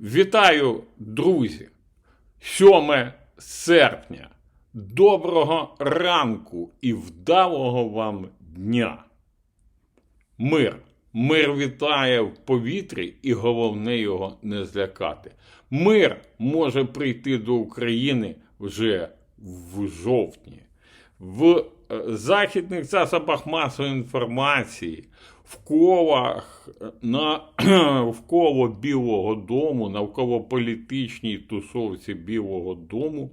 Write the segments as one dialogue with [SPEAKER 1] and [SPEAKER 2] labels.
[SPEAKER 1] Вітаю, друзі! 7 серпня. Доброго ранку і вдалого вам дня. Мир. Мир вітає в повітрі, і головне його не злякати. Мир може прийти до України вже в жовтні. В е, західних засобах масової інформації, в колах на навколо Білого Дому, навколо політичній тусовці Білого Дому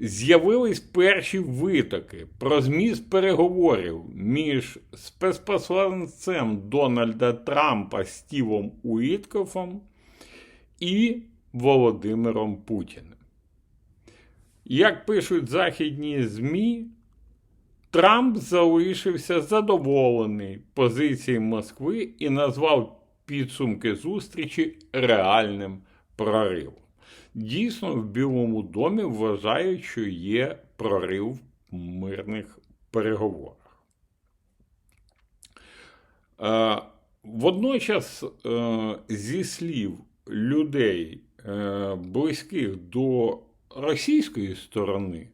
[SPEAKER 1] з'явились перші витоки про зміст переговорів між спецпосланцем Дональда Трампа Стівом Уіткофом і Володимиром Путіним. Як пишуть західні ЗМІ, Трамп залишився задоволений позицією Москви і назвав підсумки зустрічі реальним проривом. Дійсно, в Білому домі вважають, що є прорив в мирних переговорах. Е, Водночас, е, зі слів людей, е, близьких до російської сторони,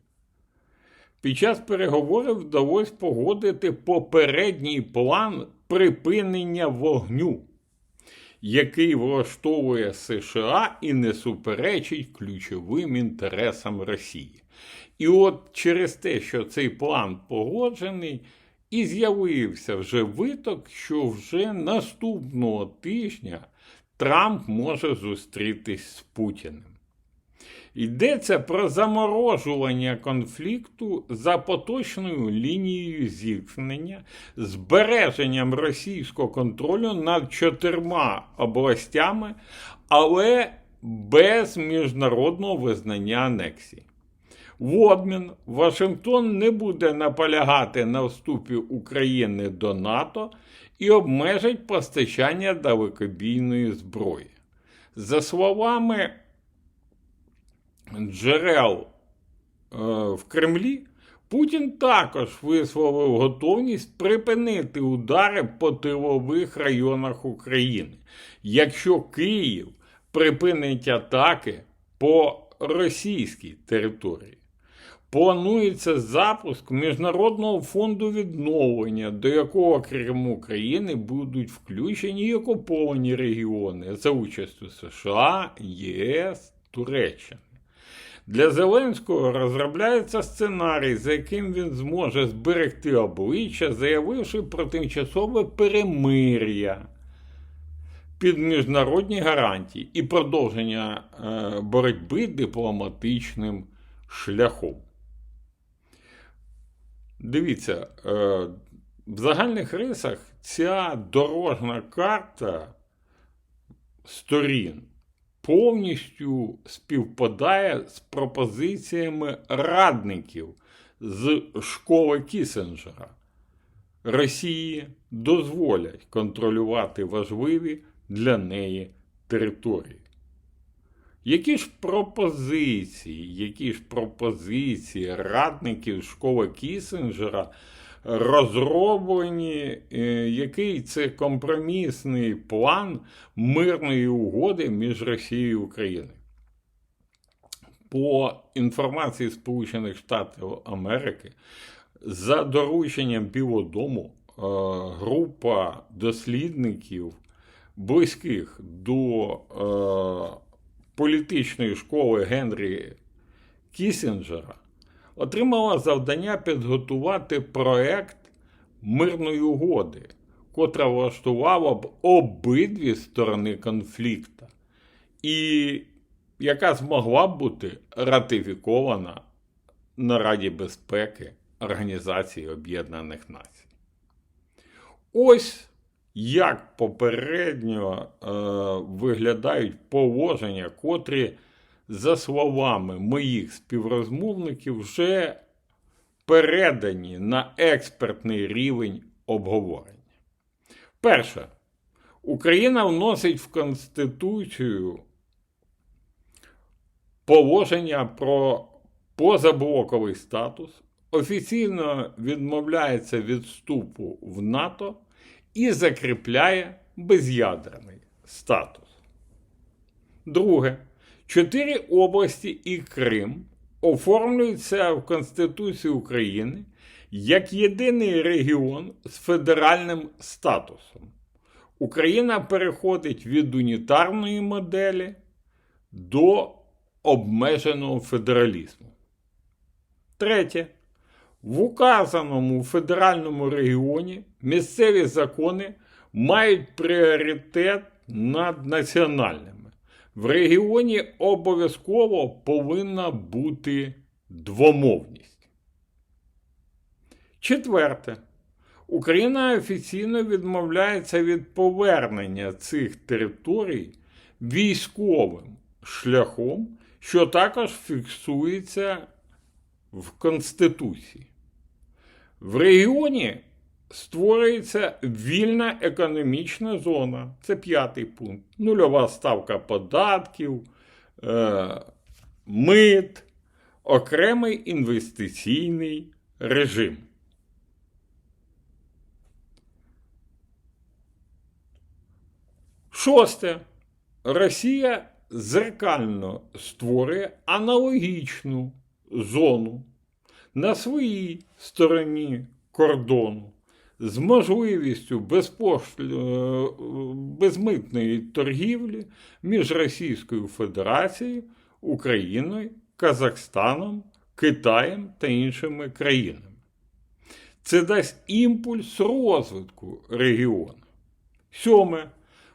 [SPEAKER 1] під час переговорів вдалося погодити попередній план припинення вогню, який влаштовує США і не суперечить ключовим інтересам Росії. І от через те, що цей план погоджений, і з'явився вже виток, що вже наступного тижня Трамп може зустрітись з Путіним. Йдеться про заморожування конфлікту за поточною лінією зіткнення, збереженням російського контролю над чотирма областями, але без міжнародного визнання анексії. В обмін Вашингтон не буде наполягати на вступі України до НАТО і обмежить постачання далекобійної зброї. За словами джерел е, в Кремлі, Путін також висловив готовність припинити удари по тилових районах України, якщо Київ припинить атаки по російській території. Планується запуск Міжнародного фонду відновлення, до якого крім України будуть включені і окуповані регіони за участю США, ЄС, Туреччини. Для Зеленського розробляється сценарій, за яким він зможе зберегти обличчя, заявивши про тимчасове перемир'я під міжнародні гарантії і продовження е, боротьби дипломатичним шляхом. Дивіться, е, в загальних рисах ця дорожна карта сторін повністю співпадає з пропозиціями радників з школи Кісенджера. Росії дозволять контролювати важливі для неї території. Які ж пропозиції, які ж пропозиції радників школи Кісінджера розроблені, е, який це компромісний план мирної угоди між Росією і Україною? По інформації Сполучених Штатів Америки, за дорученням Білого е, група дослідників близьких до е, політичної школи Генрі Кісінджера отримала завдання підготувати проект мирної угоди, котра влаштувала б обидві сторони конфлікту, і яка змогла б бути ратифікована на Раді безпеки Організації Об'єднаних Націй. Ось як попередньо е, виглядають положення, котрі, за словами моїх співрозмовників, вже передані на експертний рівень обговорення. Перше, Україна вносить в Конституцію положення про позаблоковий статус, офіційно відмовляється від вступу в НАТО і закріпляє без'ядерний статус. Друге. Чотири області і Крим оформлюються в Конституції України як єдиний регіон з федеральним статусом. Україна переходить від унітарної моделі до обмеженого федералізму. Третє. В указаному федеральному регіоні місцеві закони мають пріоритет над національними. В регіоні обов'язково повинна бути двомовність. Четверте. Україна офіційно відмовляється від повернення цих територій військовим шляхом, що також фіксується в Конституції. В регіоні створюється вільна економічна зона. Це п'ятий пункт. Нульова ставка податків, е, мит, окремий інвестиційний режим. Шосте. Росія зеркально створює аналогічну зону на своїй стороні кордону з можливістю безпошлю... безмитної торгівлі між Російською Федерацією, Україною, Казахстаном, Китаєм та іншими країнами. Це дасть імпульс розвитку регіону. Сьоме.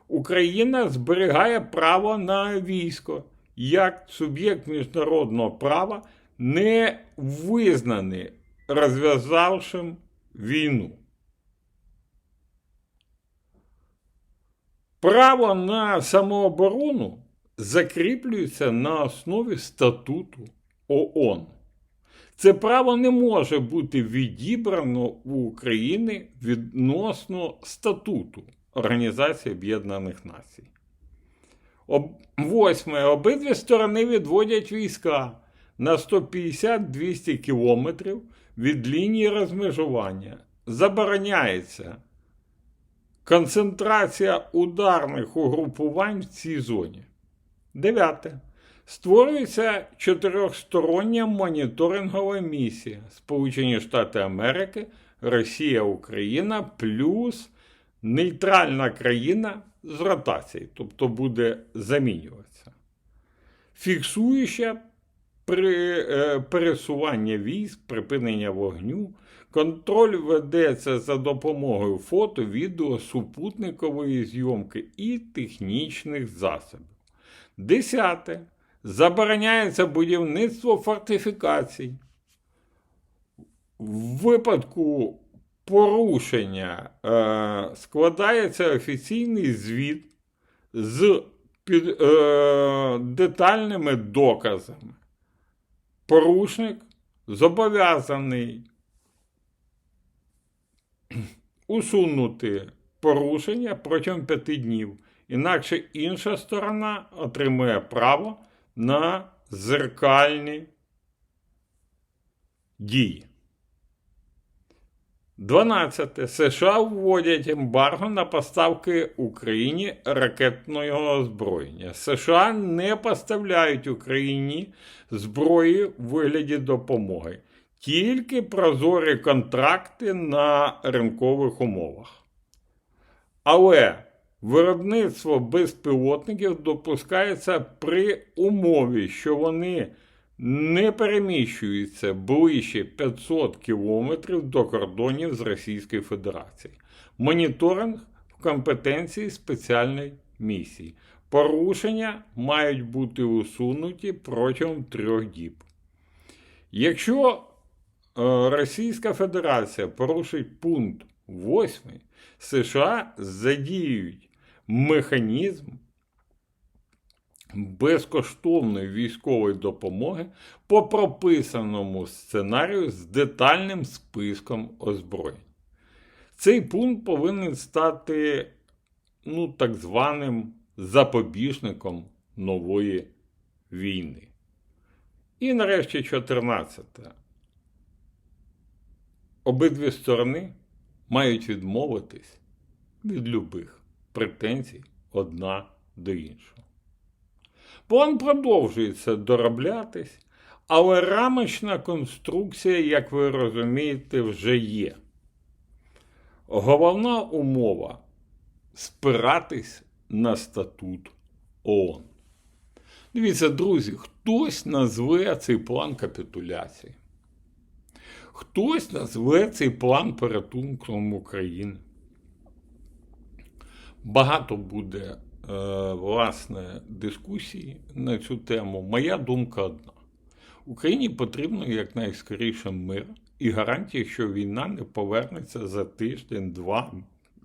[SPEAKER 1] Україна зберігає право на військо як суб'єкт міжнародного права, не визнаний розв'язавшим війну. Право на самооборону закріплюється на основі статуту ООН. Це право не може бути відібрано у України відносно статуту Організації Об'єднаних Націй. Восьме. Обидві сторони відводять війська на 150-200 кілометрів від лінії розмежування. Забороняється концентрація ударних угрупувань в цій зоні. Дев'яте. Створюється чотирьохстороння моніторингова місія Сполучені Штати Америки, Росія, Україна плюс нейтральна країна з ротації, тобто буде замінюватися. Фіксуюча при е, пересування військ, припинення вогню, контроль ведеться за допомогою фото, відео, супутникової зйомки і технічних засобів. Десяте. Забороняється будівництво фортифікацій. В випадку порушення е, складається офіційний звіт з під, е, детальними доказами. Порушник зобов'язаний усунути порушення протягом п'яти днів, інакше інша сторона отримує право на зеркальні дії. 12. США вводять ембарго на поставки Україні ракетного озброєння. США не поставляють Україні зброї в вигляді допомоги, тільки прозорі контракти на ринкових умовах. Але виробництво безпілотників допускається при умові, що вони не переміщується ближче 500 кілометрів до кордонів з Російською Федерацією. Моніторинг в компетенції спеціальної місії. Порушення мають бути усунуті протягом трьох діб. Якщо е, Російська Федерація порушить пункт 8, США задіють механізм безкоштовної військової допомоги по прописаному сценарію з детальним списком озброєнь. Цей пункт повинен стати ну, так званим запобіжником нової війни. І нарешті 14. Обидві сторони мають відмовитись від любих претензій одна до іншого. План продовжується дороблятись, але рамочна конструкція, як ви розумієте, вже є. Головна умова спиратись на статут ООН. Дивіться, друзі, хтось назве цей план капітуляції. Хтось назве цей план порятунком України. Багато буде власне дискусій на цю тему. Моя думка одна: Україні потрібно якнайскоріше мир і гарантії, що війна не повернеться за тиждень, два,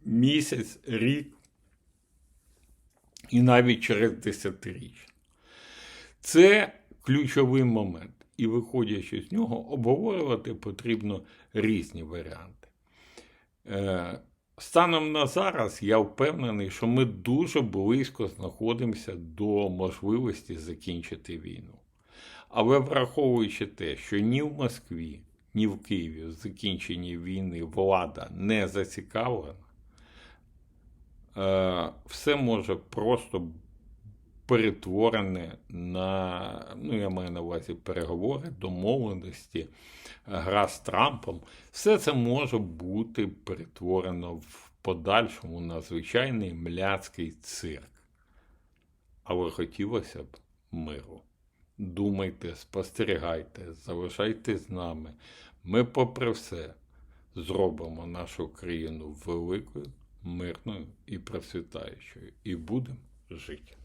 [SPEAKER 1] місяць, рік і навіть через десятиріччя. Це ключовий момент, і виходячи з нього, обговорювати потрібно різні варіанти. Станом на зараз я впевнений, що ми дуже близько знаходимося до можливості закінчити війну. Але враховуючи те, що ні в Москві, ні в Києві в закінченні війни влада не зацікавлена, е, все може просто перетворене на, ну я маю на увазі переговори, домовленості, гра з Трампом. Все це може бути перетворено в подальшому на звичайний мляцький цирк. Але хотілося б миру. Думайте, спостерігайте, залишайтесь з нами. Ми, попри все, зробимо нашу країну великою, мирною і процвітаючою. І будемо жити.